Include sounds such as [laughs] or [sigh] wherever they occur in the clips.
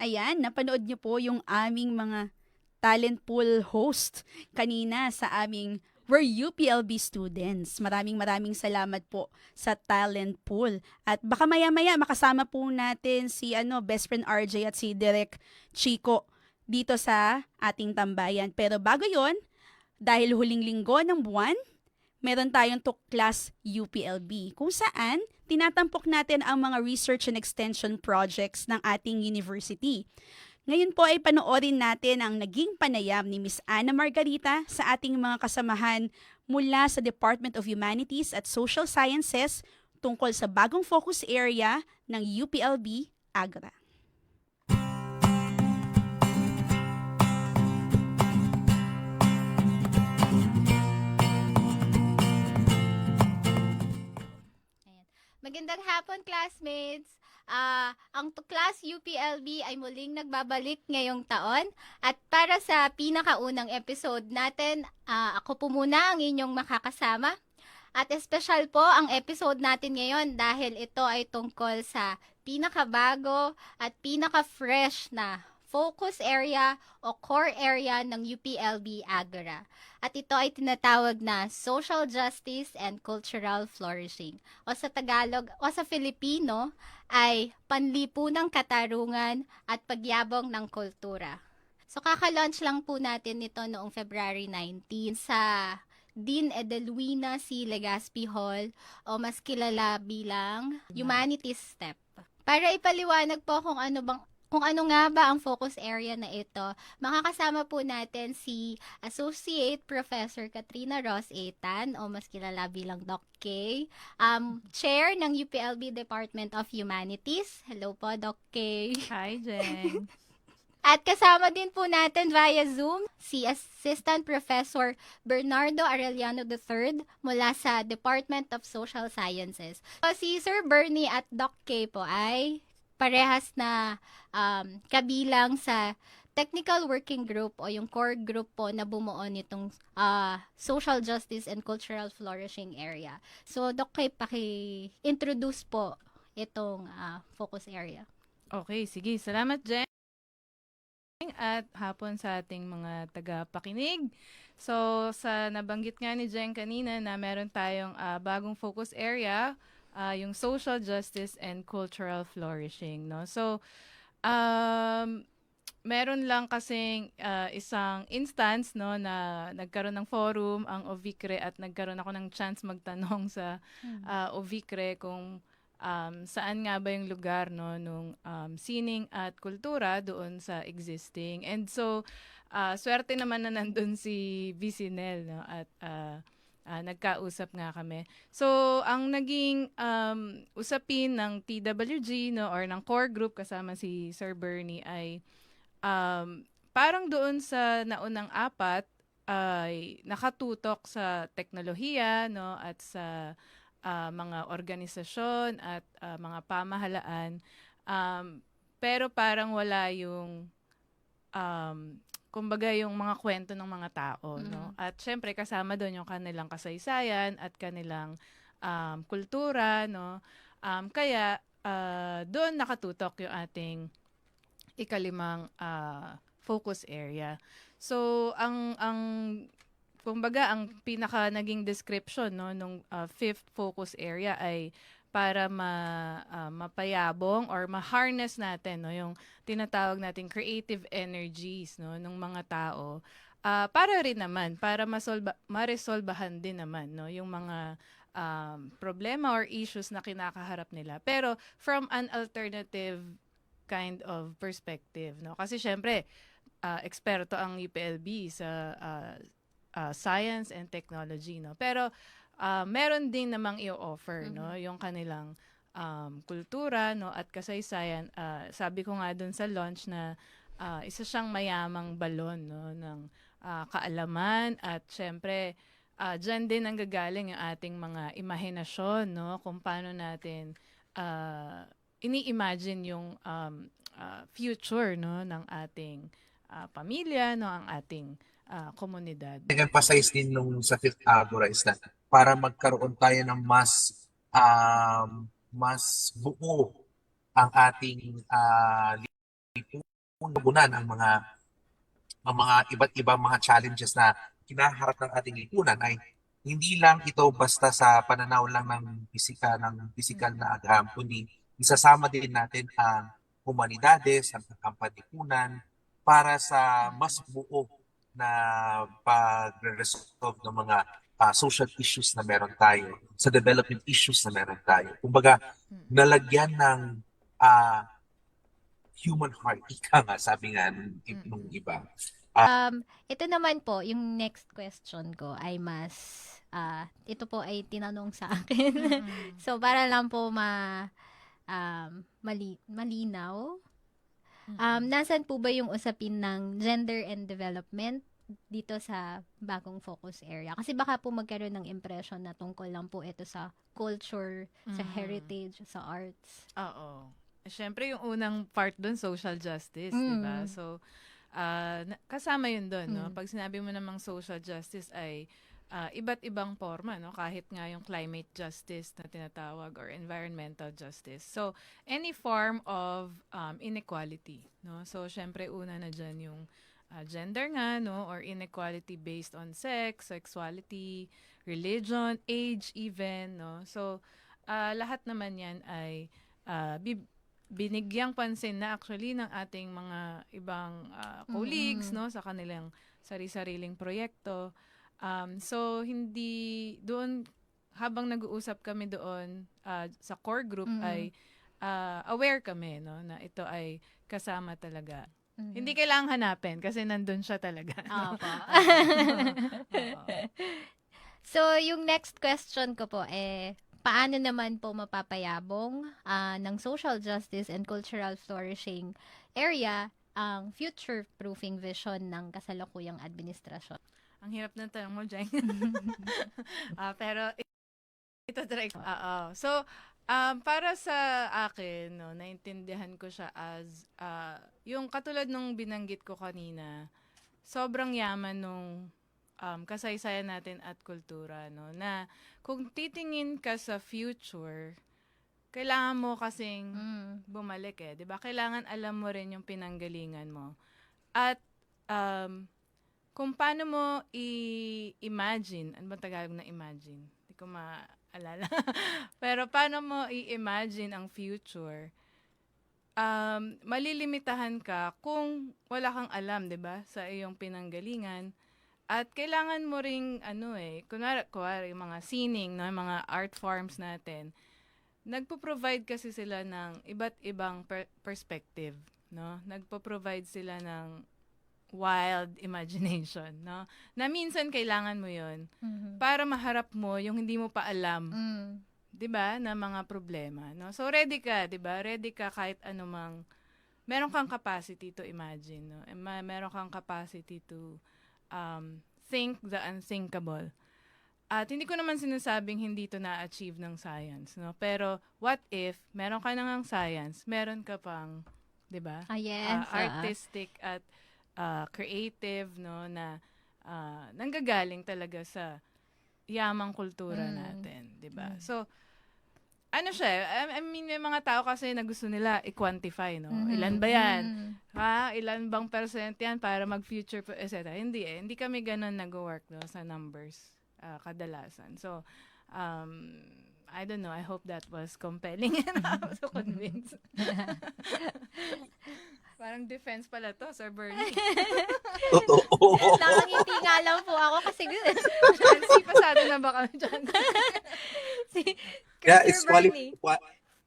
Ayan, napanood niyo po yung aming mga talent pool host kanina sa aming We're UPLB students. Maraming maraming salamat po sa talent pool. At baka maya-maya makasama po natin si ano, best friend RJ at si Direk Chico dito sa ating tambayan. Pero bago yon, dahil huling linggo ng buwan, meron tayong Tuklas UPLB kung saan tinatampok natin ang mga research and extension projects ng ating university. Ngayon po ay panoorin natin ang naging panayam ni Miss Ana Margarita sa ating mga kasamahan mula sa Department of Humanities at Social Sciences tungkol sa bagong focus area ng UPLB Agra. Magandang hapon, classmates! Ah, ang Tuklas UPLB ay muling nagbabalik ngayong taon at para sa pinakaunang episode natin, ah, ako po muna ang inyong makakasama. At espesyal po ang episode natin ngayon dahil ito ay tungkol sa pinakabago at pinaka-fresh na focus area o core area ng UPLB Agora. At ito ay tinatawag na Social Justice and Cultural Flourishing o sa Tagalog o sa Filipino ay panlipunang katarungan at pagyabong ng kultura. So kaka-launch lang po natin nito noong February 19 sa Dean Edelwina C. Legazpi Hall o mas kilala bilang Humanities Step. Para ipaliwanag po kung ano bang kung ano nga ba ang focus area na ito, makakasama po natin si Associate Professor Katrina Ross Etan o mas kilala bilang Doc K, um, Chair ng UPLB Department of Humanities. Hello po, Doc K. Hi, Jen. [laughs] At kasama din po natin via Zoom si Assistant Professor Bernardo Arellano III mula sa Department of Social Sciences. So, si Sir Bernie at Doc K po ay parehas na um, kabilang sa technical working group o yung core group po na bumuo nitong ah, social justice and cultural flourishing area. So, Doc K, paki-introduce po itong ah, focus area. Okay, sige. Salamat, Jen. At hapon sa ating mga tagapakinig. So, sa nabanggit nga ni Jen kanina na meron tayong ah, bagong focus area, ah, yung social justice and cultural flourishing, no? So, um, meron lang kasing ah, isang instance no na nagkaroon ng forum ang Ovikre at nagkaroon ako ng chance magtanong sa ah, Ovikre kung um, saan nga ba yung lugar no nung um, sining at kultura doon sa existing. And so ah, swerte naman na nandun si Vicinel no at ah, ah, nagkausap nga kami. So ang naging um, usapin ng TWG no or ng core group kasama si Sir Bernie ay um, parang doon sa naunang apat ay nakatutok sa teknolohiya no at sa ah, mga organisasyon at ah, mga pamahalaan um, pero parang wala yung um, kumbaga yung mga kwento ng mga tao no? At syempre kasama doon yung kanilang kasaysayan at kanilang um, kultura no? Um, kaya ah, doon nakatutok yung ating ikalimang ah, focus area. So ang ang kumbaga ang pinaka naging description no nung uh, fifth focus area ay para ma ah, mapayabong or ma-harness natin no yung tinatawag nating creative energies no ng mga tao. Ah, para rin naman para masolba maresolbahan din naman no yung mga um, problema or issues na kinakaharap nila. Pero from an alternative kind of perspective no kasi syempre ah, eksperto ang UPLB sa ah, ah, science and technology no. Pero ah, meron din namang i-offer no? Yung kanilang um, kultura no? At kasaysayan Ah, sabi ko nga dun sa launch na ah, isa siyang mayamang balon no? Ng ah, kaalaman at syempre ah, dyan din ang gagaling yung ating mga imahinasyon no? Kung paano natin ah, ini-imagine yung um, ah, future no? Ng ating ah, pamilya no? Ang ating ah, komunidad. Nag-emphasize din nung sa Fifth Agora is that para magkaroon tayo ng mas um, mas buo ang ating ah, lipunan ang mga ang mga iba't ibang mga challenges na kinaharap ng ating lipunan ay hindi lang ito basta sa pananaw lang ng pisika ng pisikal na agham kundi isasama din natin ang humanidades, ang, panlipunan para sa mas buo na pagre-resolve ng mga ah, social issues na meron tayo, sa development issues na meron tayo. Kumbaga, nalagyan ng ah, human heart. [laughs] Ika nga, sabi nga nung, nung iba. Um, ito naman po, yung next question ko ay mas, ah, ito po ay tinanong sa akin. [laughs] so, para lang po ma, um, mali, malinaw. Um, nasan po ba yung usapin ng gender and development dito sa bagong focus area? Kasi baka po magkaroon ng impression na tungkol lang po ito sa culture, sa Mhm. heritage, sa arts. Oo. Siyempre, yung unang part doon, social justice, di ba? Mm. So, na- kasama yun doon, no? Mm. Pag sinabi mo namang social justice ay ah, iba't ibang forma, no? Kahit nga yung climate justice na tinatawag or environmental justice. So, any form of um, inequality, no? So, syempre, una na dyan yung ah, gender nga, no? Or inequality based on sex, sexuality, religion, age even, no? So, ah, lahat naman yan ay ah, bib- binigyang pansin na actually ng ating mga ibang ah, colleagues Mm. no sa kanilang sari-sariling proyekto. Um, so hindi doon habang nag-uusap kami doon ah, sa core group Mm. ay ah, aware kami no na ito ay kasama talaga. Mhm. Hindi kailangang hanapin kasi nandun siya talaga. no? Opo. [laughs] [laughs] So, yung next question ko po, eh, paano naman po mapapayabong ah, ng social justice and cultural flourishing area ang future-proofing vision ng kasalukuyang administrasyon? Ang hirap ng tanong mo, Jeng. [laughs] Ah, pero ito try ko. Oo. So, um, para sa akin, no, naintindihan ko siya as, ah, yung katulad nung binanggit ko kanina, sobrang yaman nung um, kasaysayan natin at kultura, no, na kung titingin ka sa future, kailangan mo kasing Mm. bumalik eh, 'di ba? Kailangan alam mo rin yung pinanggalingan mo. At um kung paano mo i-imagine, ano ba Tagalog na imagine? Hindi ko maalala. [laughs] Pero paano mo i-imagine ang future? Um, malilimitahan ka kung wala kang alam, 'di ba, sa iyong pinanggalingan. At kailangan mo ring ano eh, kunwari, kunwari mga sining, no, yung mga art forms natin nagpo-provide kasi sila ng iba't ibang per- perspective, no? Nagpo-provide sila ng wild [laughs] imagination, no? Na minsan kailangan mo 'yon Mhm. para maharap mo yung hindi mo pa alam, Mm. 'di ba, na mga problema, no? So ready ka, 'di ba? Ready ka kahit anumang meron kang capacity to imagine, no? Ma- meron kang capacity to um, think the unthinkable. At hindi ko naman sinasabing hindi to na-achieve ng science, no? Pero what if meron ka nang science, meron ka pang, 'di ba? Ah, yes. uh, artistic at uh, creative no na uh, nanggagaling talaga sa yamang kultura Mm. natin, 'di ba? Mm. So ano siya, I, I mean may mga tao kasi na gusto nila i-quantify, no? Mhm. Ilan ba 'yan? Mhm. Ha? Ilan bang percent 'yan para mag-future etc. Hindi eh. Hindi kami ganun nag-work no, sa numbers uh, kadalasan. So um I don't know. I hope that was compelling enough to convince. Parang defense pala to, Sir Bernie. [laughs] Totoo. Nakangiti nga lang po ako kasi [laughs] Nancy, pasado na ba kami dyan? [laughs] si Yeah, Sir it's quali- Bernie. qua-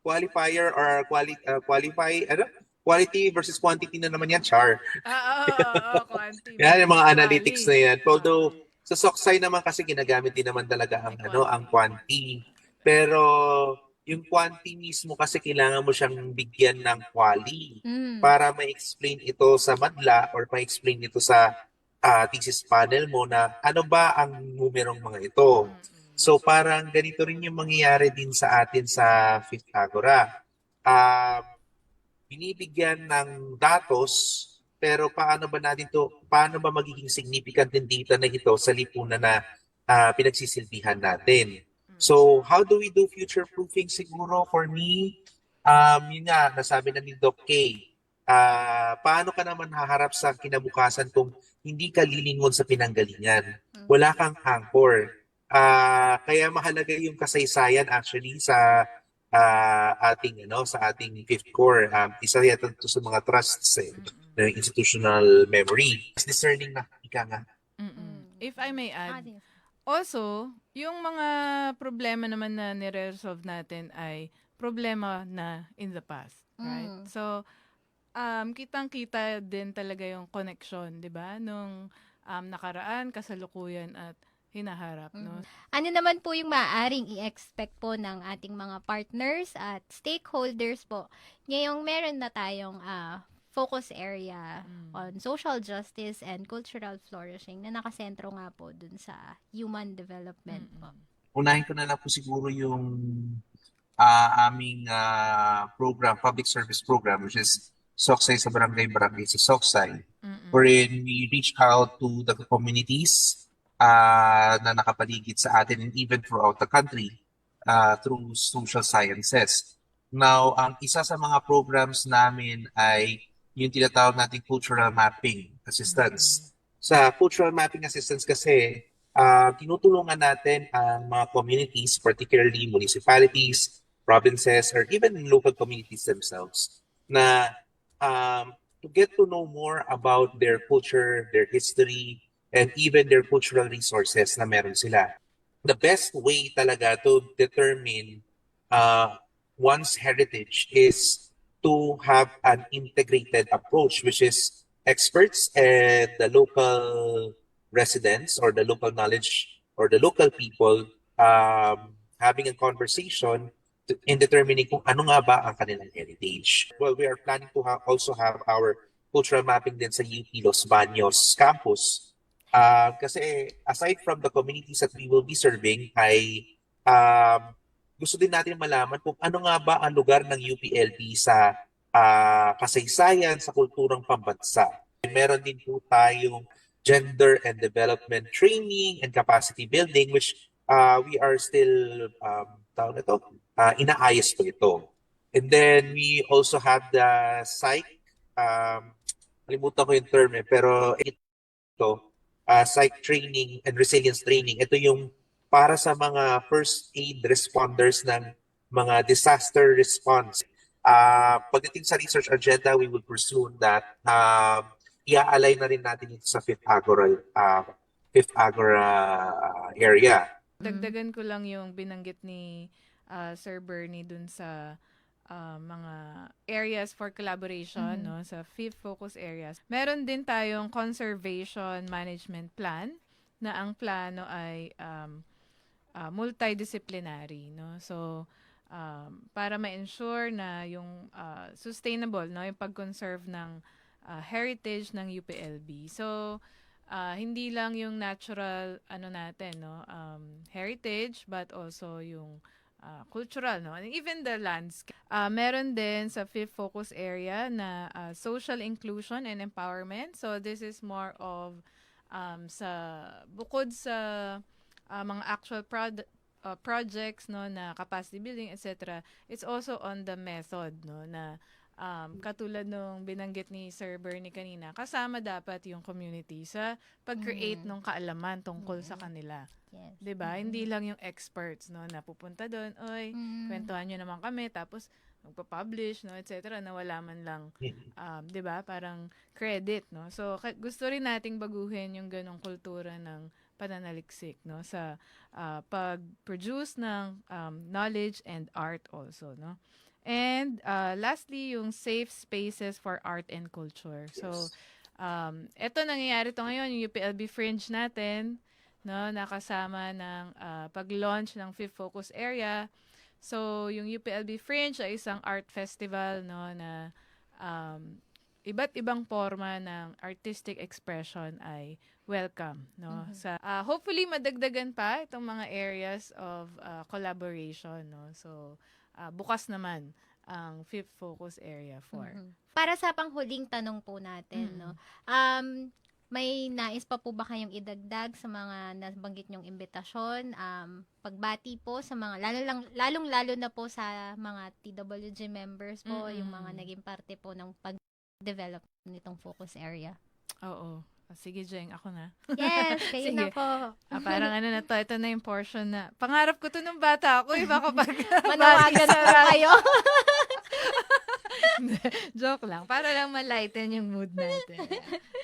qualifier or quali uh, qualify ano? Quality versus quantity na naman yan, Char. Ah, oo, oo, oo, quanti. Yan yung mga analytics na yan. Although sa Soksay naman kasi ginagamit din naman talaga ang ano, ang quanti. Pero yung quanti mismo kasi kailangan mo siyang bigyan ng quali Mm. para ma-explain ito sa madla or ma-explain ito sa ah, thesis panel mo na ano ba ang numerong mga ito. Mm-mm. So parang ganito rin yung mangyayari din sa atin sa Fifth Agora. Ah, binibigyan ng datos pero paano ba natin to paano ba magiging significant din data na ito sa lipunan na ah, pinagsisilbihan natin? So, how do we do future proofing siguro for me? Um, yun nga, nasabi na ni Doc K. ah, paano ka naman haharap sa kinabukasan kung hindi ka lilingon sa pinanggalingan? Mm. Wala kang anchor. Ah, kaya mahalaga yung kasaysayan actually sa ah, ating ano sa ating fifth core. Um, isa yata to sa mga trusts eh, ng institutional memory. It's discerning na ika nga. Mm-mm. If I may add, di- Also, yung mga problema naman na nire-resolve natin ay problema na in the past, right? Mm. So, um, kitang-kita din talaga yung connection, di ba? Nung um, nakaraan, kasalukuyan at hinaharap, no? Mm. Ano naman po yung maaaring i-expect po ng ating mga partners at stakeholders po? Ngayong meron na tayong ah, focus area Mm. on social justice and cultural flourishing na nakasentro nga po dun sa human development po. Mm-mm. Unahin ko na lang po siguro yung ah, aming ah, program, public service program, which is Soksay sa Barangay Barangay sa Soksay. Mm-mm. wherein we reach out to the communities uh, na nakapaligid sa atin and even throughout the country uh, through social sciences. Now, ang isa sa mga programs namin ay yung tinatawag nating cultural mapping assistance. Sa cultural mapping assistance kasi, uh, tinutulungan natin ang mga communities, particularly municipalities, provinces, or even local communities themselves, na um, to get to know more about their culture, their history, and even their cultural resources na meron sila. The best way talaga to determine uh, one's heritage is to have an integrated approach, which is experts and the local residents or the local knowledge or the local people um, having a conversation to- in determining kung ano nga ba ang kanilang heritage. Well, we are planning to ha- also have our cultural mapping din sa UP Los Baños campus. Ah, kasi aside from the communities that we will be serving, ay um, gusto din natin malaman kung ano nga ba ang lugar ng UPLB sa ah, kasaysayan, sa kulturang pambansa. Meron din po tayong gender and development training and capacity building which uh, we are still um, tawag na to, uh, inaayos po ito. And then we also have the psych, um, kalimutan ko yung term eh, pero ito, uh, psych training and resilience training. Ito yung para sa mga first aid responders ng mga disaster response. Uh, pagdating sa research agenda, we will pursue that. Um, ia-align na rin natin ito sa Fifth Agora, uh, Fifth Agora uh, area. Dagdagan ko lang yung binanggit ni ah, Sir Bernie dun sa ah, mga areas for collaboration, Mhm. no, sa fifth focus areas. Meron din tayong conservation management plan na ang plano ay um, ah, multidisciplinary, no. So um, para ma-ensure na yung ah, sustainable, no, yung pag-conserve ng ah, heritage ng UPLB. So ah, hindi lang yung natural ano natin no? Um, heritage but also yung ah, cultural no? And even the landscape. Ah, meron din sa fifth focus area na ah, social inclusion and empowerment. So this is more of um, sa bukod sa ah, mga actual prod- ah, projects no na capacity building etc it's also on the method no na um, katulad nung binanggit ni Sir Bernie kanina, kasama dapat yung community sa pag-create Mm. ng kaalaman tungkol sa Mm. kanila. Yes. 'Di ba? Mm. Hindi lang yung experts no na pupunta doon, oy, Mm. kwentuhan nyo naman kami tapos magpa-publish no, etc. na wala man lang um, 'di ba? Parang credit, no. So gusto rin nating baguhin yung ganong kultura ng pananaliksik, no, sa ah, pag-produce ng um, knowledge and art also, no. And uh, lastly, yung safe spaces for art and culture. So, Yes. um, eto nangyayari to ngayon, yung UPLB Fringe natin, no, nakasama ng ah, pag-launch ng Fifth Focus Area. So, yung UPLB Fringe ay isang art festival, no, na um, iba't ibang forma ng artistic expression ay welcome, no. Mhm. Sa ah, hopefully madagdagan pa itong mga areas of ah, collaboration, no. So, ah, bukas naman ang fifth focus area for. Mhm. Para sa panghuling tanong po natin, Mm. no. Um may nais pa po ba kayong idagdag sa mga nabanggit nyong imbitasyon? Um, pagbati po sa mga, lalo lang, lalong-lalo na po sa mga TWG members po, yung mga naging parte po ng pag develop nitong focus area. Oo. Ah, Sige, Jeng, ako na. Yes, [laughs] kayo na Sige. po. Ah, parang ano na to, ito na yung portion na, pangarap ko to nung bata ako, iba kapag [laughs] Manawagan [laughs] po kayo. Joke lang. Para lang ma-lighten yung mood natin.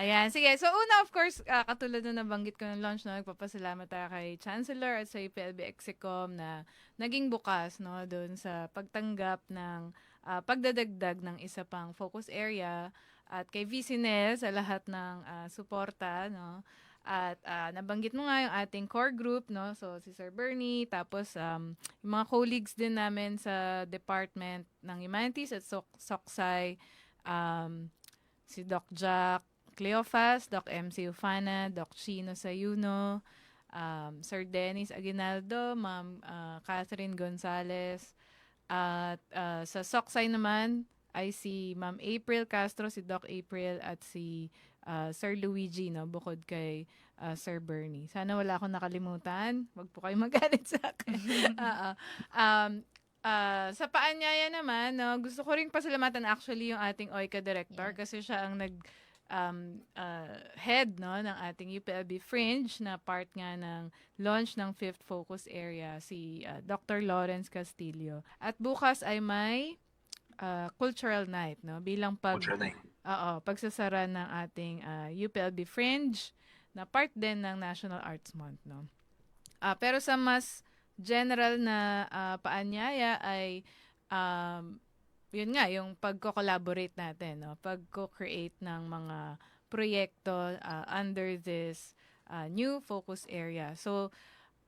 Ayan. Sige. So, una, of course, ah, katulad na nabanggit ko ng launch, no, nagpapasalamat tayo kay Chancellor at sa UPLB Execom na naging bukas, no, doon sa pagtanggap ng ah, pagdadagdag ng isa pang focus area at kay VCNEL sa lahat ng ah, suporta, no. At ah, nabanggit mo nga yung ating core group, no? So, si Sir Bernie, tapos um, yung mga colleagues din namin sa Department ng Humanities at Sok Soksay, um, si Doc Jack Cleofas, Doc MC Ufana, Doc Chino Sayuno, um, Sir Dennis Aguinaldo, Ma'am ah, Catherine Gonzalez, at ah, sa Soksay naman ay si Ma'am April Castro, si Doc April, at si ah, Sir Luigi, no, bukod kay ah, Sir Bernie. Sana wala akong nakalimutan. Wag po kayo [laughs] magalit sa akin. [laughs] Oo. um, ah, sa paanyaya naman, no, gusto ko rin pasalamatan actually yung ating OICA director Yeah. kasi siya ang nag um, ah, head no ng ating UPLB Fringe na part nga ng launch ng fifth focus area si ah, Dr. Lawrence Castillo. At bukas ay may ah, cultural night no bilang pag. Oo, pagsasara ng ating ah, UPLB Fringe na part din ng National Arts Month, no. Ah, pero sa mas general na ah, paanyaya ay um, yun nga, yung pagko-collaborate natin, no? Pagko-create ng mga proyekto ah, under this ah, new focus area. So,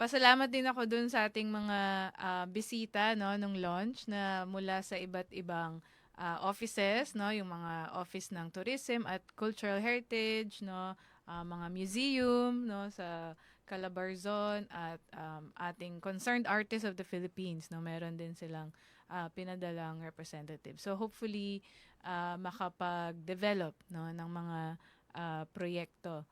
pasalamat din ako dun sa ating mga ah, bisita, no, nung launch na mula sa iba't ibang ah, offices, no, yung mga office ng tourism at cultural heritage, no, ah, mga museum, no, sa Calabarzon at um, ating concerned artists of the Philippines, no, meron din silang ah, pinadalang representative. So hopefully ah, makapag-develop, no, ng mga ah, proyekto.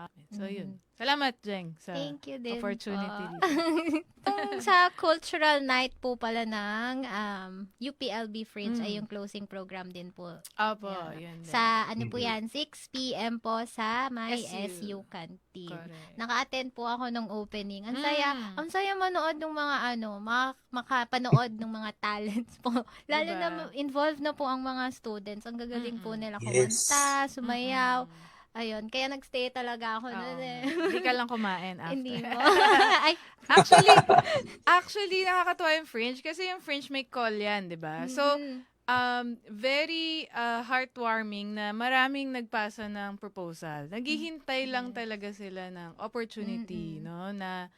Ah, so yun. Salamat, Jeng, sa Thank you din. opportunity po. dito. [laughs] Itong sa cultural night po pala ng um, UPLB Fringe Mm. ay yung closing program din po. Opo, Yeah. yun din. Sa ano po yan, 6 p.m. po sa may SU. SU canteen. Correct. Naka-attend po ako nung opening. Ang saya, Mm. ang saya manood ng mga ano, mak- makapanood ng mga [laughs] talents po. Lalo Diba? na involved na po ang mga students. Ang gagaling po Mm-mm. nila Yes. kumanta, sumayaw. Mm-mm. Ayun, kaya nagstay talaga ako Oo. nun eh. Hindi ka lang [laughs] kumain after. Hindi mo. [laughs] Ay, actually, [laughs] actually, nakakatuwa yung Fringe kasi yung Fringe may call yan, di ba? So, mm, um, very uh, heartwarming na maraming nagpasa ng proposal. Naghihintay lang Yes. talaga sila ng opportunity, Mm-mm. no, na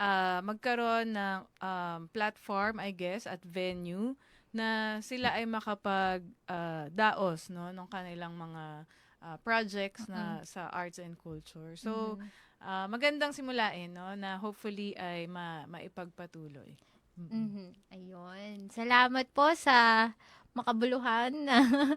ah, magkaroon ng um, platform, I guess, at venue na sila ay makapag ah, daos, no, ng kanilang mga ah, projects na sa arts and culture. So, mm. ah, magandang simulain, no, na hopefully ay ma maipagpatuloy. Mm-mm. Mhm. Ayun. Salamat po sa makabuluhan na [laughs]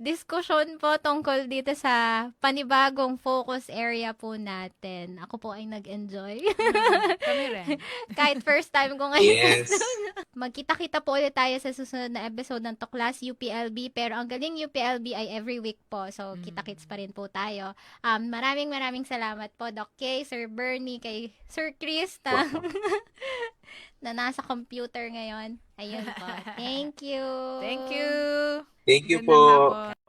diskusyon po tungkol dito sa panibagong focus area po natin. Ako po ay nag-enjoy. Mm, Kami [laughs] rin. Kahit first time ko ngayon. Yes. [laughs] Magkita-kita po ulit tayo sa susunod na episode ng Tuklas UPLB. Pero ang galing UPLB ay every week po. So, Mm. kita-kits pa rin po tayo. Um, maraming maraming salamat po, Doc Kay, Sir Bernie, kay Sir Chris na, na nasa computer ngayon. Ayun po. [laughs] Thank you. Thank you. Thank you Magandang po.